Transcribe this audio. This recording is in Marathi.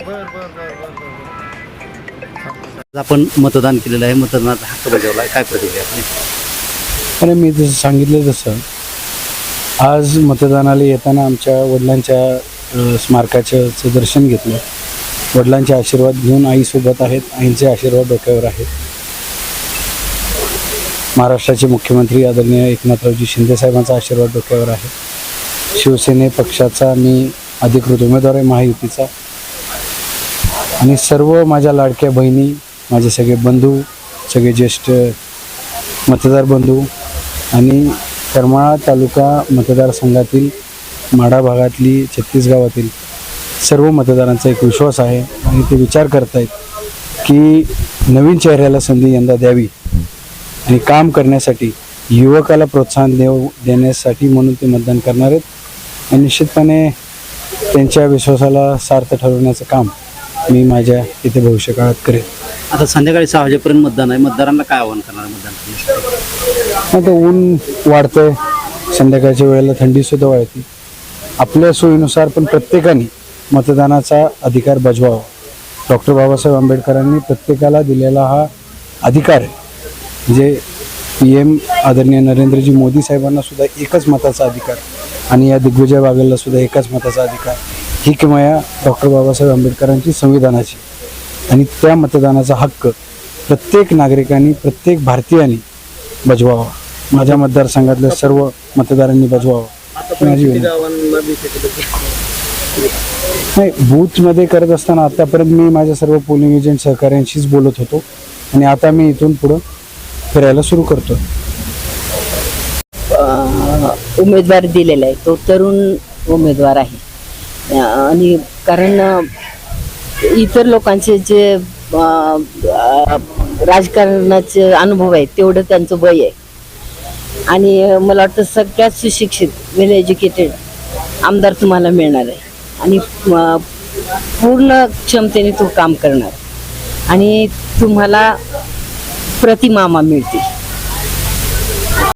आज आपण मतदान केलेलं आहे. मतदानाचा हक्क बजावला आहे काय प्रतिक्रिया आपली? आणि मी जसं सांगितलं तसं आज मतदानाला येताना आमच्या वडिलांच्या स्मारकाचं दर्शन घेतलं. वडिलांचे आशीर्वाद घेऊन आईसोबत आहेत. आईंचे आशीर्वाद डोक्यावर आहेत. महाराष्ट्राचे मुख्यमंत्री आदरणीय एकनाथरावजी शिंदे साहेबांचा आशीर्वाद डोक्यावर आहे. शिवसेने पक्षाचा मी अधिकृत उमेदवार आहे. महायुतीचा. आणि सर्व माझ्या लाडक्या बहिणी माझे सगळे बंधू सगळे ज्येष्ठ मतदार बंधू आणि करमाळा तालुका मतदारसंघातील माढा भागातली छत्तीस गावातील सर्व मतदारांचा एक विश्वास आहे आणि ते विचार करतायत की नवीन चेहऱ्याला संधी यंदा द्यावी आणि काम करण्यासाठी युवकाला प्रोत्साहन देव देण्यासाठी म्हणून ते मतदान करणार आहेत. आणि निश्चितपणे त्यांच्या विश्वासाला सार्थ ठरवण्याचं काम मी माझ्या इथे भविष्यकाळात करेन. आता संध्याकाळी सहा वाजेपर्यंत मतदान आहे. मतदारांना काय आवाहन करणार आहे मतदान करण्यासाठी? आता ऊन वाढतंय. संध्याकाळच्या वेळेला थंडीसुद्धा वाढते. आपल्या सोयीनुसार पण प्रत्येकाने मतदानाचा अधिकार बजवावा. डॉक्टर बाबासाहेब आंबेडकरांनी प्रत्येकाला दिलेला हा अधिकार आहे. म्हणजे पी एम आदरणीय नरेंद्रजी मोदी साहेबांना सुद्धा एकच मताचा अधिकार आणि या दिग्विजय बागलला सुद्धा एकच मताचा अधिकार. ही किमया डॉक्टर बाबासाहेब आंबेडकरांची संविधानाची. आणि त्या मतदानाचा हक्क प्रत्येक नागरिकांनी प्रत्येक भारतीयाने बजवावा. माझ्या मतदारसंघातल्या सर्व मतदारांनी बजवावा. माझी नाही बूथमध्ये करत असताना आतापर्यंत मी माझ्या सर्व पोलिंग एजंट सहकाऱ्यांशीच बोलत होतो. आणि आता मी इथून पुढं फिरायला सुरू करतो उमेदवार दिलेला आहे. तो तरुण उमेदवार आहे. आणि कारण इतर लोकांचे जे राजकारणाचे अनुभव आहेत तेवढं त्यांचं वय आहे. आणि मला वाटतं सगळ्यात सुशिक्षित वेल एज्युकेटेड आमदार तुम्हाला मिळणार आहे. आणि पूर्ण क्षमतेने तो काम करणार. आणि तुम्हाला प्रतिमामा मिळतील.